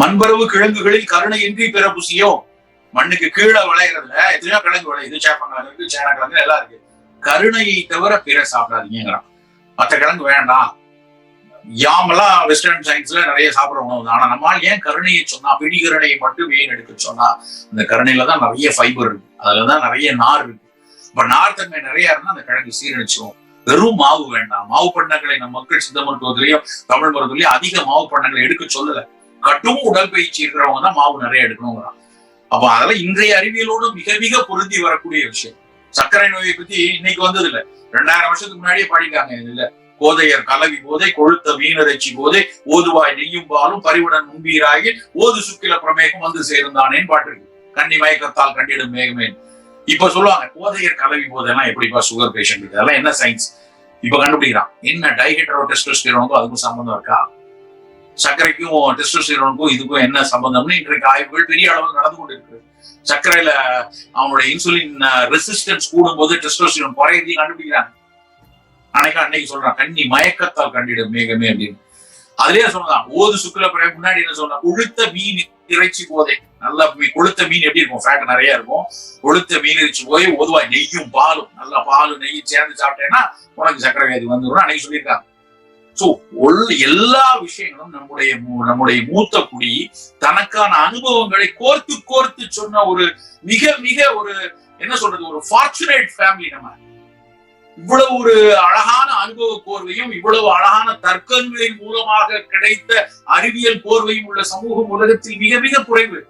மண்பரவு கிழங்குகளில் கருணையின்றி பிற புசியோ மண்ணுக்கு கீழே விளையறதுல எத்தனையோ கிழங்கு விளையுது. சேப்பங்கிழங்கு இருக்கு சேனக்கிழங்கு எல்லாம் இருக்கு. கருணையை தவிர பிற சாப்பிடாதீங்கிறான் மற்ற கிழங்கு வேண்டாம். யாமெல்லாம் வெஸ்டர்ன் சயின்ஸ்ல நிறைய சாப்பிடுற உணவு தான். ஆனா நம்மால் ஏன் கருணையை சொன்னா பிடி கருணையை மட்டும் ஏன் எடுக்க சொன்னா அந்த கருணையில தான் நிறைய ஃபைபர் இருக்கு. அதுலதான் நிறைய நார் இருக்கு. இப்ப நார் தன்மை நிறைய இருந்தா அந்த கிழங்கு சீரழிச்சிரும். வெறும் மாவு வேண்டாம். மாவு பண்ணங்களை நம் மக்கள் சித்த மருத்துவத்திலையும் தமிழ் மருத்துவத்திலையும் அதிக மாவு பண்ணங்களை எடுக்க சொல்லல. கட்டும் உடற்பயிற்சி இருக்கிறவங்க தான் மாவு நிறைய எடுக்கணுங்கிறான். அப்ப அதெல்லாம் இன்றைய அறிவியலோடு மிக மிக பொருந்தி வரக்கூடிய விஷயம். சர்க்கரை நோயை பத்தி இன்னைக்கு வந்தது இல்ல ரெண்டாயிரம் வருஷத்துக்கு முன்னாடியே பாடிட்டாங்க இதுல கோதையர் கலவி போதை கொழுத்த மீனரைச்சி போதை ஓதுவாய் நெய்யும் பாலும் பரிவுடன் முன்பீராகி ஓது சுக்கில பிரமேகம் வந்து சேர்ந்தானேன்னு பாட்டு இருக்கு கண்ணி மயக்கத்தால் கண்டிடும் மேகமே. இப்ப சொல்லுவாங்க கோதையர் கலவி போதெல்லாம் எப்படிப்பா சுகர் பேஷண்ட் இதெல்லாம் அதெல்லாம் என்ன சயின்ஸ் இப்ப கண்டுபிடிக்கிறான். என்ன டைஹைட்ரோ டெஸ்டோஸ்டிரோனுக்கும் அதுக்கும் சம்பந்தம் இருக்கா? சர்க்கரைக்கும் டெஸ்டோஸ்டிரோனுக்கும் இதுக்கும் என்ன சம்பந்தம்னு இன்றைக்கு ஆய்வுகள் பெரிய அளவில் நடந்து கொண்டு இருக்கு சர்க்கரையில அவனுடைய இன்சுலின் ரெசிஸ்டன்ஸ் கூடும்போது டெஸ்டோஸ்டிரோன் குறையதையும் கண்டுபிடிக்கிறாங்க. அன்னைக்கு அன்னைக்கு சொல்றான் கண்ணி மயக்கத்தால் கண்டிடும் மேகமே அப்படின்னு. அதுலயே சொன்னதான் ஓது சுக்குல முன்னாடி என்ன சொல்லலாம் கொழுத்த மீன் இறைச்சி போதே. நல்லா கொளுத்த கொழுத்த மீன் எப்படி இருக்கும்? ஃபேட் நிறைய இருக்கும். கொழுத்த மீன் இறைச்சி போய் ஒதுவா நெய்யும் பாலும் நல்லா பாலும் நெய்யும் சேர்ந்து சாப்பிட்டேன்னா உனக்கு சர்க்கரை வியாதி வந்துடும் அன்னைக்கு சொல்லியிருக்காங்க. சோ எல்லா விஷயங்களும் நம்முடைய நம்முடைய மூத்த குடி தனக்கான அனுபவங்களை கோர்த்து கோர்த்து சொன்ன ஒரு மிக மிக ஒரு என்ன சொல்றது ஒரு ஃபார்ச்சுனேட் ஃபேமிலி நம்ம. இவ்வளவு ஒரு அழகான அனுபவ கோர்வையும் இவ்வளவு அழகான தர்க்கங்களின் மூலமாக கிடைத்த அறிவியல் கோர்வையும் உள்ள சமூகம் உலகத்தில் மிக மிக குறைவு.